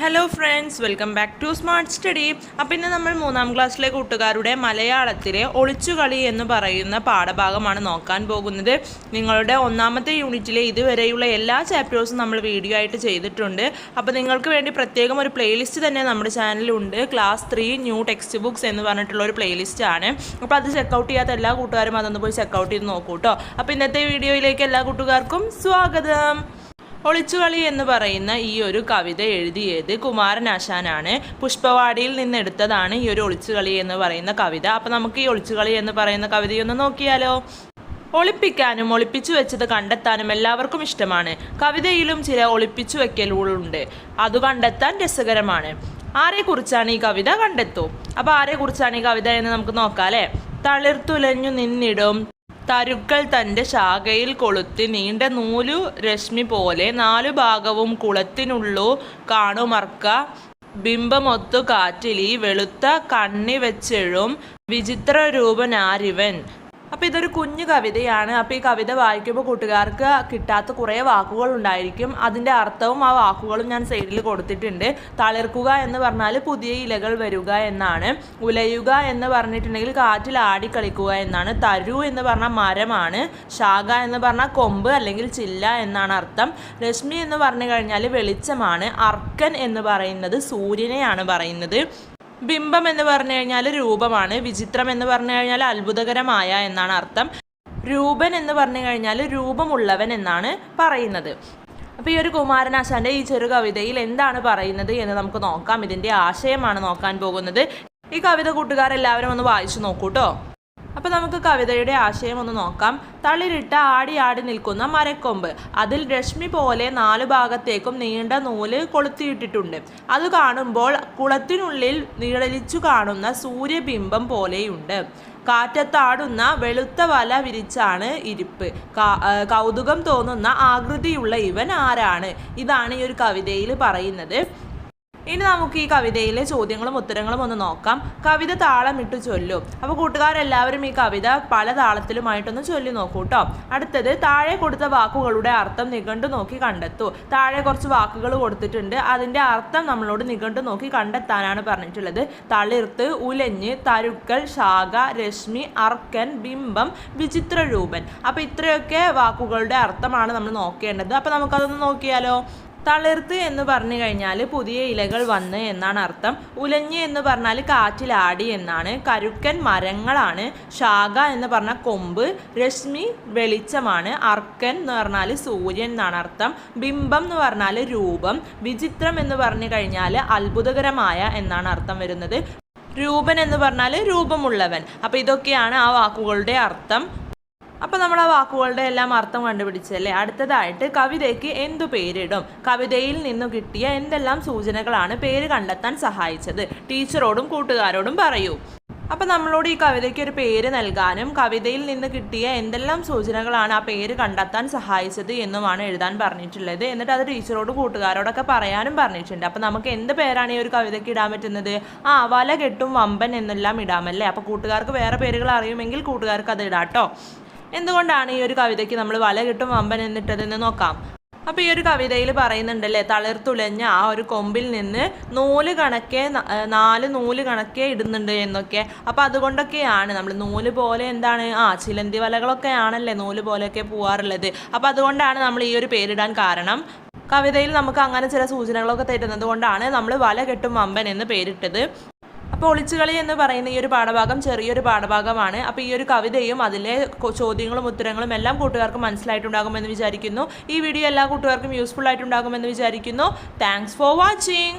Hello friends welcome back to smart study അപ്പം ഇന്ന് നമ്മൾ മൂന്നാം ക്ലാസ്സിലെ കൂട്ടുകാരുടെ മലയാളത്തിലെ ഒളിച്ചുകളി എന്ന് പറയുന്ന പാഠഭാഗമാണ് നോക്കാൻ പോകുന്നത്. നിങ്ങളുടെ ഒന്നാമത്തെ യൂണിറ്റിലെ ഇതുവരെയുള്ള എല്ലാ ചാപ്റ്റേഴ്സും നമ്മൾ വീഡിയോ ആയിട്ട് ചെയ്തിട്ടുണ്ട്. അപ്പോൾ നിങ്ങൾക്ക് വേണ്ടി പ്രത്യേകം ഒരു പ്ലേലിസ്റ്റ് തന്നെ നമ്മുടെ ചാനലിലുണ്ട് class three new text books എന്ന് പറഞ്ഞിട്ടുള്ള ഒരു പ്ലേലിസ്റ്റ് ആണ്. അപ്പോൾ അത് ചെക്കൗട്ട് ചെയ്യാത്ത എല്ലാ കൂട്ടുകാരും അതൊന്ന് പോയി ചെക്കൗട്ട് ചെയ്ത് നോക്കൂ കേട്ടോ അപ്പോൾ ഇന്നത്തെ വീഡിയോയിലേക്ക് എല്ലാ കൂട്ടുകാർക്കും സ്വാഗതം. ഒളിച്ചുകളി എന്ന് പറയുന്ന ഈ ഒരു കവിത എഴുതിയത് കുമാരനാശാനാണ് പുഷ്പവാടിയിൽ നിന്നെടുത്തതാണ് ഈ ഒരു ഒളിച്ചുകളി എന്ന് പറയുന്ന കവിത. അപ്പോൾ നമുക്ക് ഈ ഒളിച്ചുകളി എന്ന് പറയുന്ന കവിതയൊന്ന് നോക്കിയാലോ? ഒളിപ്പിക്കാനും ഒളിപ്പിച്ചു വെച്ചത് കണ്ടെത്താനും എല്ലാവർക്കും ഇഷ്ടമാണ്. കവിതയിലും ചില ഒളിപ്പിച്ചു വെക്കലുകളുണ്ട്. അത് കണ്ടെത്താൻ രസകരമാണ്. ആരെക്കുറിച്ചാണ് ഈ കവിത കണ്ടെത്തൂ? അപ്പോൾ ആരെക്കുറിച്ചാണ് ഈ കവിത എന്ന് നമുക്ക് നോക്കാം അല്ലേ? തളിർത്തുലഞ്ഞു നിന്നിടും തരുക്കൾ തന്റെ ശാഖയിൽ കൊളുത്തി നീണ്ട നൂലു രശ്മി പോലെ നാലു ഭാഗവും കുളത്തിനുള്ളു കാണുമർക്ക ബിംബമൊത്തു കാറ്റിലീ വെളുത്ത കണ്ണി വെച്ചെഴും വിചിത്ര രൂപനാരിവൻ അപ്പോൾ ഇതൊരു കുഞ്ഞു കവിതയാണ്. അപ്പോൾ ഈ കവിത വായിക്കുമ്പോൾ കൂട്ടുകാർക്ക് കിട്ടാത്ത കുറേ വാക്കുകൾ ഉണ്ടായിരിക്കും. അതിന്റെ അർത്ഥവും ആ വാക്കുകളും ഞാൻ സൈഡിൽ കൊടുത്തിട്ടുണ്ട്. തളിർക്കുക എന്ന് പറഞ്ഞാൽ പുതിയ ഇലകൾ വരിക എന്നാണ്. ഉലയുക എന്ന് പറഞ്ഞിട്ടുണ്ടെങ്കിൽ കാറ്റിൽ ആടിക്കളിക്കുക എന്നാണ്. തരു എന്ന് പറഞ്ഞാൽ മരമാണ്. ശാഖ എന്ന് പറഞ്ഞാൽ കൊമ്പ് അല്ലെങ്കിൽ ചില്ല എന്നാണ് അർത്ഥം. രശ്മി എന്ന് പറഞ്ഞു കഴിഞ്ഞാൽ വെളിച്ചമാണ്. അർക്കൻ എന്ന് പറയുന്നത് സൂര്യനെയാണ് പറയുന്നത്. ബിംബം എന്ന് പറഞ്ഞു കഴിഞ്ഞാൽ രൂപമാണ് വിചിത്രം എന്ന് പറഞ്ഞു കഴിഞ്ഞാൽ അത്ഭുതകരമായ എന്നാണ് അർത്ഥം. രൂപൻ എന്ന് പറഞ്ഞു കഴിഞ്ഞാൽ രൂപമുള്ളവൻ എന്നാണ് പറയുന്നത്. അപ്പോൾ ഈ ഒരു കുമാരനാശാന്റെ ഈ ചെറു കവിതയിൽ എന്താണ് പറയുന്നത് എന്ന് നമുക്ക് നോക്കാം. ഇതിന്റെ ആശയമാണ് നോക്കാൻ പോകുന്നത്. ഈ കവിത കൂട്ടുകാരെല്ലാവരും ഒന്ന് വായിച്ചു നോക്കൂ കേട്ടോ അപ്പോൾ നമുക്ക് കവിതയുടെ ആശയം ഒന്ന് നോക്കാം. തളിരിട്ട ആടി ആടി നിൽക്കുന്ന മരക്കൊമ്പ്. അതിൽ രശ്മി പോലെ നാലു ഭാഗത്തേക്കും നീണ്ട നൂൽ കൊളുത്തിയിട്ടിട്ടുണ്ട്. അത് കാണുമ്പോൾ കുളത്തിനുള്ളിൽ നിഴലിച്ചു കാണുന്ന സൂര്യബിംബം പോലെയുണ്ട്. കാറ്റത്താടുന്ന വെളുത്ത വല വിരിച്ചാണ് ഇരിപ്പ്. കൗതുകം തോന്നുന്ന ആകൃതിയുള്ള ഇവൻ ആരാണ്? ഇതാണ് ഈ ഒരു കവിതയിൽ പറയുന്നത്. ഇനി നമുക്ക് ഈ കവിതയിലെ ചോദ്യങ്ങളും ഉത്തരങ്ങളും ഒന്ന് നോക്കാം. കവിത താളമിട്ട് ചൊല്ലു. അപ്പോൾ കൂട്ടുകാരെല്ലാവരും ഈ കവിത പല താളത്തിലുമായിട്ടൊന്ന് ചൊല്ലി നോക്കൂ കേട്ടോ അടുത്തത് താഴെ കൊടുത്ത വാക്കുകളുടെ അർത്ഥം നിഘണ്ടു നോക്കി കണ്ടെത്തൂ. താഴെ കുറച്ച് വാക്കുകൾ കൊടുത്തിട്ടുണ്ട്. അതിന്റെ അർത്ഥം നമ്മളോട് നിഘണ്ടു നോക്കി കണ്ടെത്താനാണ് പറഞ്ഞിട്ടുള്ളത്. തളിർത്ത് ഉലഞ്ഞ് തരുക്കൽ ശാഖ രശ്മി അർക്കൻ ബിംബം വിചിത്ര രൂപൻ അപ്പോൾ ഇത്രയൊക്കെ വാക്കുകളുടെ അർത്ഥമാണ് നമ്മൾ നോക്കേണ്ടത്. അപ്പോൾ നമുക്കതൊന്ന് നോക്കിയാലോ? തളിർത്ത് എന്ന് പറഞ്ഞു കഴിഞ്ഞാൽ പുതിയ ഇലകൾ വന്ന് എന്നാണ് അർത്ഥം. ഉലഞ്ഞ് എന്ന് പറഞ്ഞാൽ കാറ്റിലാടി എന്നാണ്. കരുക്കൻ മരങ്ങളാണ്. ശാഖ എന്ന് പറഞ്ഞാൽ കൊമ്പ് രശ്മി വെളിച്ചമാണ്. അർക്കൻ എന്ന് പറഞ്ഞാൽ സൂര്യൻ എന്നാണ് അർത്ഥം. ബിംബം എന്ന് പറഞ്ഞാൽ രൂപം. വിചിത്രം എന്ന് പറഞ്ഞു കഴിഞ്ഞാൽ അത്ഭുതകരമായ എന്നാണ് അർത്ഥം വരുന്നത്. രൂപൻ എന്ന് പറഞ്ഞാൽ രൂപമുള്ളവൻ. അപ്പോൾ ഇതൊക്കെയാണ് ആ വാക്കുകളുടെ അർത്ഥം. അപ്പോൾ നമ്മൾ ആ വാക്കുകളുടെ എല്ലാം അർത്ഥം കണ്ടുപിടിച്ചല്ലേ അടുത്തതായിട്ട് കവിതയ്ക്ക് എന്തു പേരിടും? കവിതയിൽ നിന്നു കിട്ടിയ എന്തെല്ലാം സൂചനകളാണ് പേര് കണ്ടെത്താൻ സഹായിച്ചത്? ടീച്ചറോടും കൂട്ടുകാരോടും പറയൂ. അപ്പോൾ നമ്മളോട് ഈ കവിതയ്ക്ക് ഒരു പേര് നൽകാനും കവിതയിൽ നിന്ന് കിട്ടിയ എന്തെല്ലാം സൂചനകളാണ് ആ പേര് കണ്ടെത്താൻ സഹായിച്ചത് എന്നുമാണ് എഴുതാൻ പറഞ്ഞിട്ടുള്ളത്. എന്നിട്ട് അത് ടീച്ചറോട് കൂട്ടുകാരോടൊക്കെ പറയാനും പറഞ്ഞിട്ടുണ്ട്. അപ്പോൾ നമുക്ക് എന്ത് പേരാണ് ഈ ഒരു കവിതയ്ക്ക് ഇടാൻ പറ്റുന്നത്? ആ വല കെട്ടും വമ്പൻ എന്നെല്ലാം ഇടാമല്ലേ? അപ്പോൾ കൂട്ടുകാർക്ക് വേറെ പേരുകൾ അറിയുമെങ്കിൽ കൂട്ടുകാർക്ക് അത് ഇടാം കേട്ടോ എന്തുകൊണ്ടാണ് ഈ ഒരു കവിതയ്ക്ക് നമ്മൾ വല കിട്ടും വമ്പൻ എന്നിട്ടതെന്ന് നോക്കാം. അപ്പോൾ ഈ ഒരു കവിതയിൽ പറയുന്നുണ്ടല്ലേ തളിർത്തുലഞ്ഞ ആ ഒരു കൊമ്പിൽ നിന്ന് നൂൽ കണക്കെ നാല് നൂൽ കണക്കെ ഇടുന്നുണ്ട് എന്നൊക്കെ. അപ്പോൾ അതുകൊണ്ടൊക്കെയാണ് നമ്മൾ നൂൽ പോലെ എന്താണ് ആ ചിലന്തി വലകളൊക്കെ ആണല്ലേ നൂൽ പോലെയൊക്കെ പോവാറുള്ളത്. അപ്പോൾ അതുകൊണ്ടാണ് നമ്മൾ ഈ ഒരു പേരിടാൻ കാരണം. കവിതയിൽ നമുക്ക് അങ്ങനെ ചില സൂചനകളൊക്കെ തരുന്നത് കൊണ്ടാണ് നമ്മൾ വല കെട്ടും വമ്പൻ എന്ന് പേരിട്ടത്. അപ്പോൾ ഒളിച്ചുകളി എന്ന് പറയുന്ന ഈ ഒരു പാഠഭാഗം ചെറിയൊരു പാഠഭാഗമാണ്. അപ്പോൾ ഈ ഒരു കവിതയും അതിലെ ചോദ്യങ്ങളും ഉത്തരങ്ങളും എല്ലാം കൂട്ടുകാർക്ക് മനസ്സിലായിട്ടുണ്ടാകുമെന്ന് വിചാരിക്കുന്നു. ഈ വീഡിയോ എല്ലാ കൂട്ടുകാർക്കും യൂസ്ഫുൾ ആയിട്ടുണ്ടാകുമെന്ന് വിചാരിക്കുന്നു. Thanks for watching